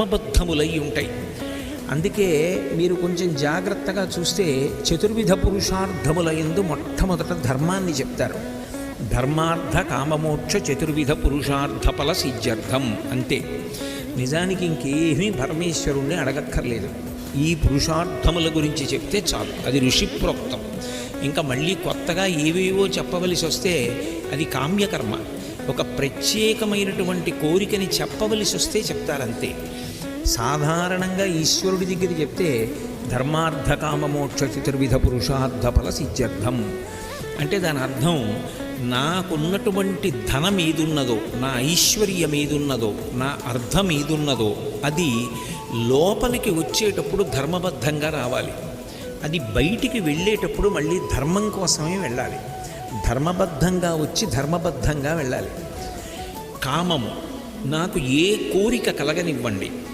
క్రమబద్ధములై ఉంటాయి. అందుకే మీరు కొంచెం జాగ్రత్తగా చూస్తే చతుర్విధ పురుషార్థముల ఎందు మొట్టమొదట ధర్మాన్ని చెప్తారు. ధర్మార్థ కామమోక్ష చతుర్విధ పురుషార్థ ఫల సిద్ధ్యర్థం అంతే. నిజానికి ఇంకేమీ పరమేశ్వరుణ్ణి అడగక్కర్లేదు. ఈ పురుషార్థముల గురించి చెప్తే చాలు. అది ఋషిప్రోక్తం. ఇంకా మళ్ళీ కొత్తగా ఏవేవో చెప్పవలసి వస్తే అది కామ్యకర్మ. ఒక ప్రత్యేకమైనటువంటి కోరికని చెప్పవలసి వస్తే చెప్తారంతే. సాధారణంగా ఈశ్వరుడి దగ్గర చెప్తే ధర్మార్థ కామమోక్ష చతుర్విధ పురుషార్థ ఫల సిద్ధ్యర్థం. అంటే దాని అర్థం నాకున్నటువంటి ధనం ఏదున్నదో నా ఐశ్వర్యం ఏదున్నదో నా అర్థం ఏదున్నదో అది లోపలికి వచ్చేటప్పుడు ధర్మబద్ధంగా రావాలి. అది బయటికి వెళ్ళేటప్పుడు మళ్ళీ ధర్మం కోసమే వెళ్ళాలి. ధర్మబద్ధంగా వచ్చి ధర్మబద్ధంగా వెళ్ళాలి. కామము నాకు ఏ కోరిక కలగనివ్వండి.